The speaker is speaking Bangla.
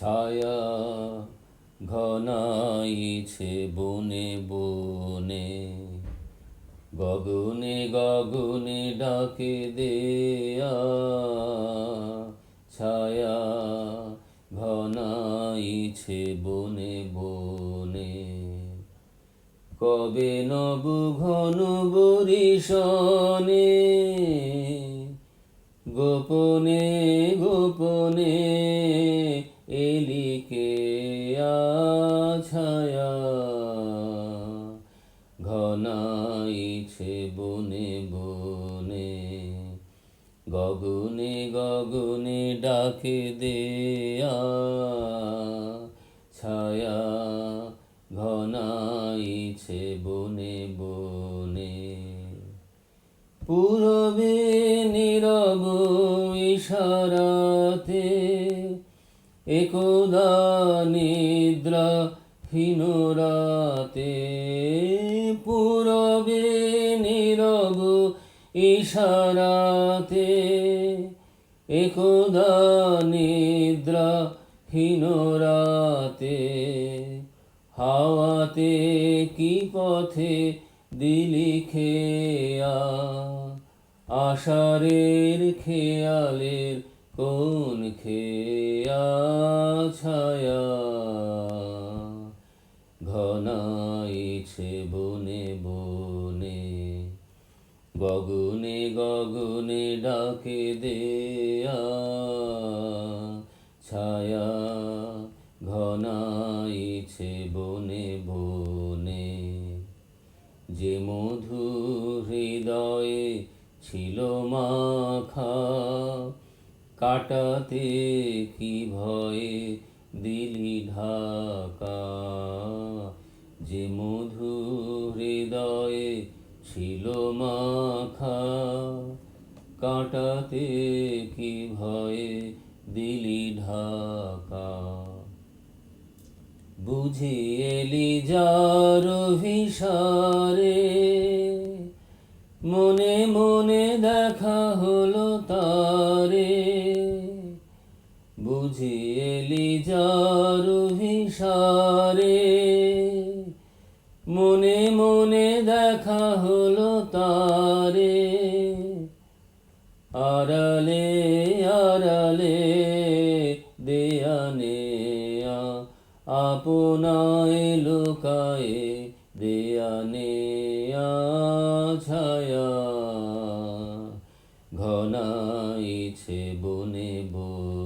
ছায়া ঘনাইছে বনে বনে। গগনে গগনে ডাকে দেয়া, ছায়া ঘনাইছে বনে বনে। কবে নব ঘন বরিশনে, গোপনে গোপনে এলিকে ছায়া ঘনাইছে বনে বনে, গগনে গগনে ডাকে দেয়া ছায়া ঘনাইছে বনে বনে। পূরবে নীরব ইশারাতে একদা নিদ্রা পূরবে নীরব ইশারাতে। একদা নিদ্রা হীনরাতে হাওয়াতে কি পথে দিলি খেয়া? আষাঢ়ের খেয়ালের কোন খেয়া ছায়া? ঘনাইছে বনে বনে, গগনে গগনে ডাকে দেয়া। ছায়া ঘনাইছে বনে বনে, যে মধু হৃদয়ে ছিল মাখা। কাটাতে কি ভয়ে দিলি ঢাকা? যে মধু হৃদয়ে ছিল মাখা, কাটাতে কি ভয়ে দিলি ঢাকা? বুঝি এলি যার ভিসারে মনে মনে দেখা হলো তারে বুঝেলি জরুভিসারে মনে মনে দেখা হলো তারে। আরালে আরালে দেয়ানে আপনায় লুকায়ে দেয়ানে ছায়া। ঘনাইছে বনে বনে